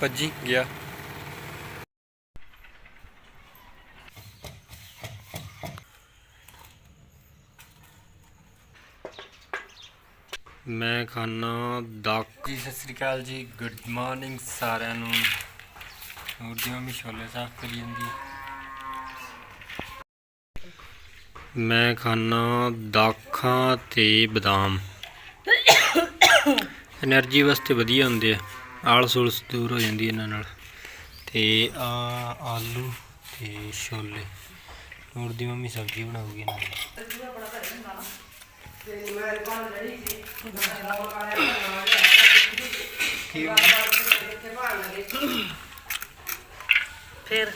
ਭੱਜੀ ਗਿਆ। ਮੈਂ ਖਾਨਾ ਦਾਕ ਜੀ ਸਤਿ ਸ੍ਰੀ ਅਕਾਲ ਜੀ। ਗੁੱਡ ਮਾਰਨਿੰਗ ਸਾਰਿਆਂ ਨੂੰ। ਹੋਰ ਦੀ ਮੰਮੀ ਛੋਲੇ ਸਾਫ਼ ਕਰੀ ਜਾਂਦੀ ਮੈਂ ਖਾਨਾ ਦਾਖਾਂ ਤੇ ਬਦਾਮ। એનર્ਜੀ ਵਾਸਤੇ ਵਧੀਆ ਹੁੰਦੇ ਆ। ਆਲ ਸੁਲਸ ਦੂਰ ਹੋ ਜਾਂਦੀ ਇਹਨਾਂ ਨਾਲ। ਤੇ ਆ ਆਲੂ ਤੇ ਛੋਲੇ। ਨੂਰ ਦੀ ਮੰਮੀ ਸਬਜ਼ੀ ਬਣਾਉਗੀ ਇਹਨਾਂ ਦੀ। ਫਿਰ।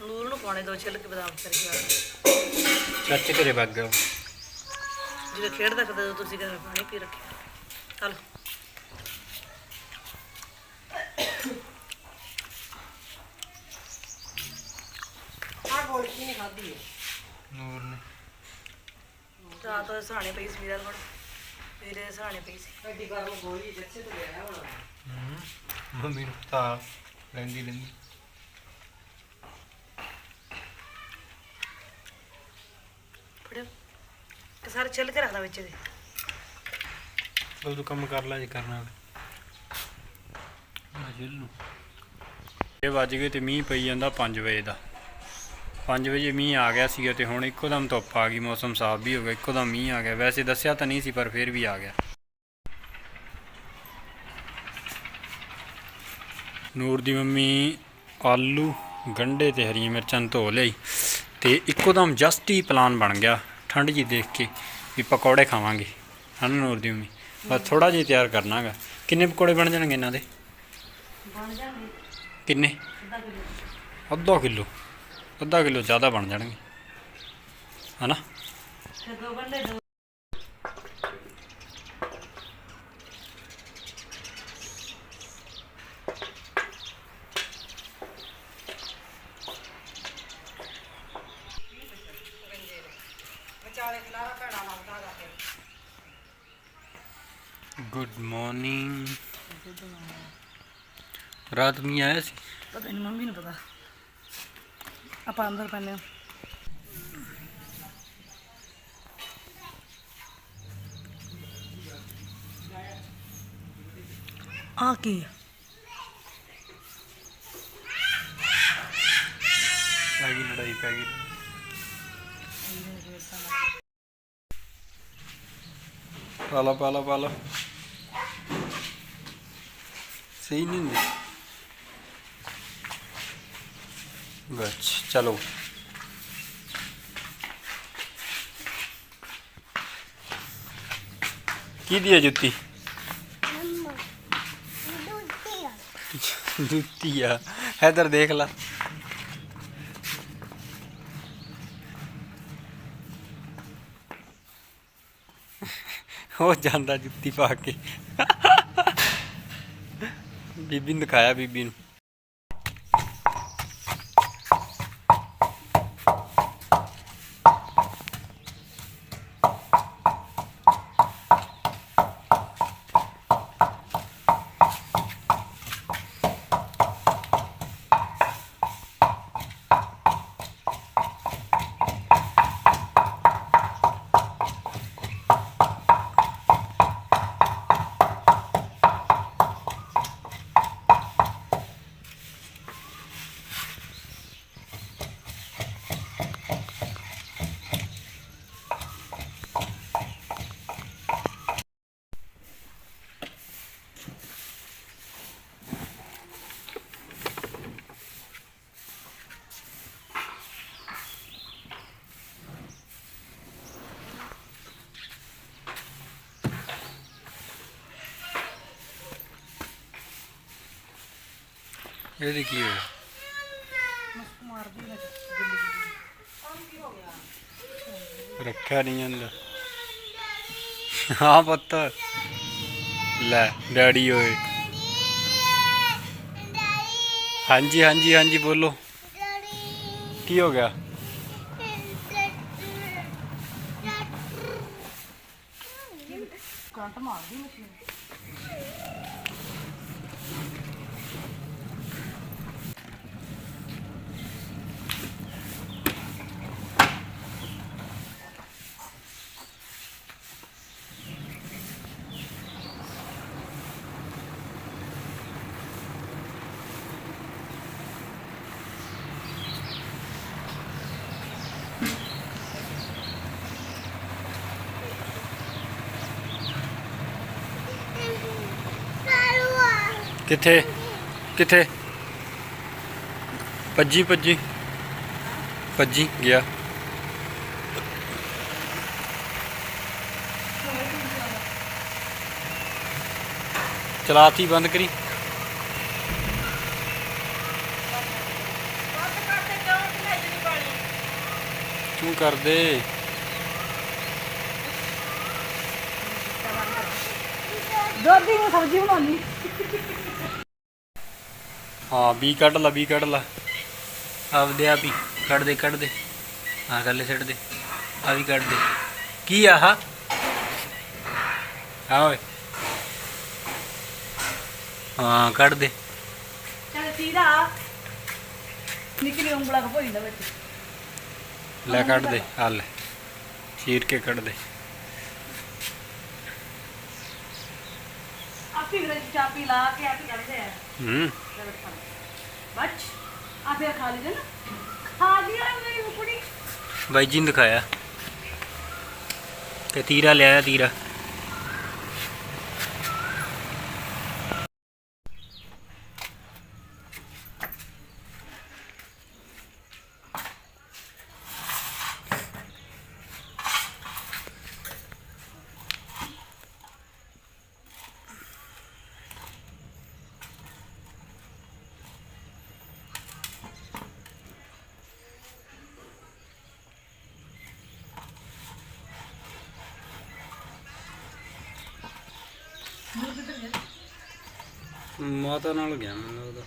ਨੂਰ ਨੂੰ ਪਾਉਣੇ ਦੋ ਛਿਲਕੇ ਬਦਾਮ ਕਰਕੇ ਚਾਚੇ ਘਰੇ ਵਗ ਗਿਆ ਜਦੋਂ ਖੇਡਦਾ ਕਦੇ ਤੁਸੀਂ ਕਹਿੰਦੇ ਪਾਣੀ ਪੀ ਰੱਖਿਆ। ਚਲ ਨੂਰ ਨੇ। ਰਾਤ ਉਹ ਸਹਾਣੇ ਪਈ ਸੀ ਵੀਰਾ ਕੋਲ। ਵੀਰੇ ਸਹਾਣੇ ਪਈ ਸੀ। ਮੰਮੀ ਨੂੰ ਤਾਂ ਲੈਂਦੀ ਲੈਂਦੀ। ਫੜਿਓ। ਕਿ ਸਾਰੇ ਛਿੱਲ ਕੇ ਰੱਖਦਾ ਵਿੱਚ ਦੇ ਚਲ ਤੂੰ ਕੰਮ ਕਰ ਲੈ ਜੇ ਕਰਨਾ ਆ ਜਿਲ ਨੂੰ। ਇਹ ਵੱਜ ਗਏ ਤੇ ਮੀਂਹ ਪਈ ਜਾਂਦਾ 5 ਵਜੇ ਦਾ। 5 ਵਜੇ ਮੀਂਹ ਆ ਗਿਆ ਸੀਗਾ ਤੇ ਹੁਣ ਇੱਕੋ ਦਮ ਧੁੱਪ ਆ ਗਈ ਮੌਸਮ ਸਾਫ਼ ਵੀ ਹੋ ਗਿਆ ਇੱਕੋ ਦਮ ਮੀਂਹ ਆ ਗਿਆ। ਵੈਸੇ ਦੱਸਿਆ ਤਾਂ ਨਹੀਂ ਸੀ ਪਰ ਫਿਰ ਵੀ ਆ ਗਿਆ। ਨੂਰ ਦੀ ਮੰਮੀ ਆਲੂ ਗੰਢੇ ਤੇ ਹਰੀਆਂ ਮਿਰਚਾਂ ਨੂੰ ਧੋ ਲਈ ਤੇ ਇੱਕੋ ਦਮ ਜਸਟ ਹੀ ਪਲਾਨ ਬਣ ਗਿਆ ਠੰਡ ਜੀ ਦੇਖ ਕੇ ਵੀ ਪਕੌੜੇ ਖਾਵਾਂਗੇ। ਹਨ ਨੂਰ ਦੀ ਮੰਮੀ? ਬਸ ਥੋੜਾ ਜਿਹਾ ਤਿਆਰ ਕਰਨਾਗਾ। ਕਿੰਨੇ ਪਕੌੜੇ ਬਣ ਜਾਣਗੇ ਇਹਨਾਂ ਦੇ? ਬਣ ਜਾਣਗੇ। ਕਿੰਨੇ? ਅੱਧਾ ਕਿਲੋ। ਅੱਧਾ ਕਿਲੋ। ਜ਼ਿਆਦਾ ਬਣ ਜਾਣਗੇ। ਹਨਾ? ਫਿਰ ਦੋ ਗੰਢੇ ਦੋ ਵਿਚਾਲੇ ਖਲਾਰਾ ਭੈਣਾ ਲੱਗਦਾ ਦਾ ਫਿਰ ਗੁੱਡ ਮਾਰਨਿੰਗ ਰਾਤ ਮੀਂਹ ਆਇਆ ਸੀ ਪਤਾ ਨਹੀਂ ਮੰਮੀ ਨੂੰ ਪਤਾ ਆਪਾਂ ਅੰਦਰ ਪੈਨੇ ਹਾਂ ਆ ਕੀ ਆ? ਪੈ ਗਈ ਲੜਾਈ ਪੈ ਗਈ ਪਾਲਾ ਪਾਲਾ ਪਾਲਾ ਸਹੀ ਨਹੀਂ ਹੁੰਦੀ। ਬਸ, ਚਲੋ। ਕੀ ਦੀ ਹੈ ਜੁੱਤੀ? ਜੁੱਤੀ ਆ। ਇਧਰ ਦੇਖ ਲਾ। ਹੋ ਜਾਂਦਾ ਜੁੱਤੀ ਪਾ ਕੇ। ਬੀਬੀ ਨੂੰ ਦਿਖਾਇਆ ਬੀਬੀ ਨੂੰ। ਇਹਦੇ ਕੀ ਹੋਇਆ ਰੱਖਿਆ ਨਹੀਂ ਜਾਂਦਾ ਹਾਂ ਪੁੱਤ। ਲੈ, ਡੈਡੀ ਓਏ। ਹਾਂਜੀ ਹਾਂਜੀ ਹਾਂਜੀ, ਬੋਲੋ। ਕੀ ਹੋ ਗਿਆ? ਕਰੰਟ ਮਾਰਦੀ ਮਸ਼ੀਨ। ਕਿੱਥੇ? ਕਿੱਥੇ? ਭੱਜੀ ਭੱਜੀ। ਭੱਜੀ ਗਿਆ। ਚਲਾਤੀ ਬੰਦ ਕਰੀ। ਤੂੰ ਕਰ ਨੂੰ ਸਬਜ਼ੀ ਬਣਾਉਣੀ ਹਾਂ ਵੀ ਕੱਢ ਲਾ ਵੀ ਕੱਢ ਲਾ। ਆਪਦੇ ਆਪ ਹੀ ਕੱਢ ਦੇ ਕੱਢ ਦੇ ਹਾਂ ਗੱਲੇ ਛੱਡ ਦੇ ਆ ਵੀ ਕੱਢ ਦੇ। ਕੀ ਆਹ? ਆ ਓਏ। ਹਾਂ ਕੱਢ ਦੇ। ਚੱਲ ਤੀਰਾ ਨਿਕਲੀ ਉਂਗਲਾ ਭੋਈ ਦਾ ਵਿੱਚ। ਲੈ ਕੱਢ ਦੇ ਆ ਲੈ। ਚੀਰ ਕੇ ਕੱਢ ਦੇ। ਆਪੀ ਵਿੱਚ ਚਾਪੀ ਲਾ ਕੇ ਆਪੀ ਕਰਦੇ ਆ। ਹੂੰ। ਬੱਚ ਆ ਫਿਰ ਖਾ ਲਈ ਨਾ। ਖਾ ਲਿਆ ਮੇਰੀ ਕੁੜੀ ਬਾਈ ਜੀ ਨੂੰ ਦਿਖਾਇਆ। ਤੇ ਤੀਰਾ ਲਿਆਇਆ ਤੀਰਾ। ਮਾਤਾ ਨਾਲ ਗਿਆ ਮੈਨੂੰ ਲੱਗਦਾ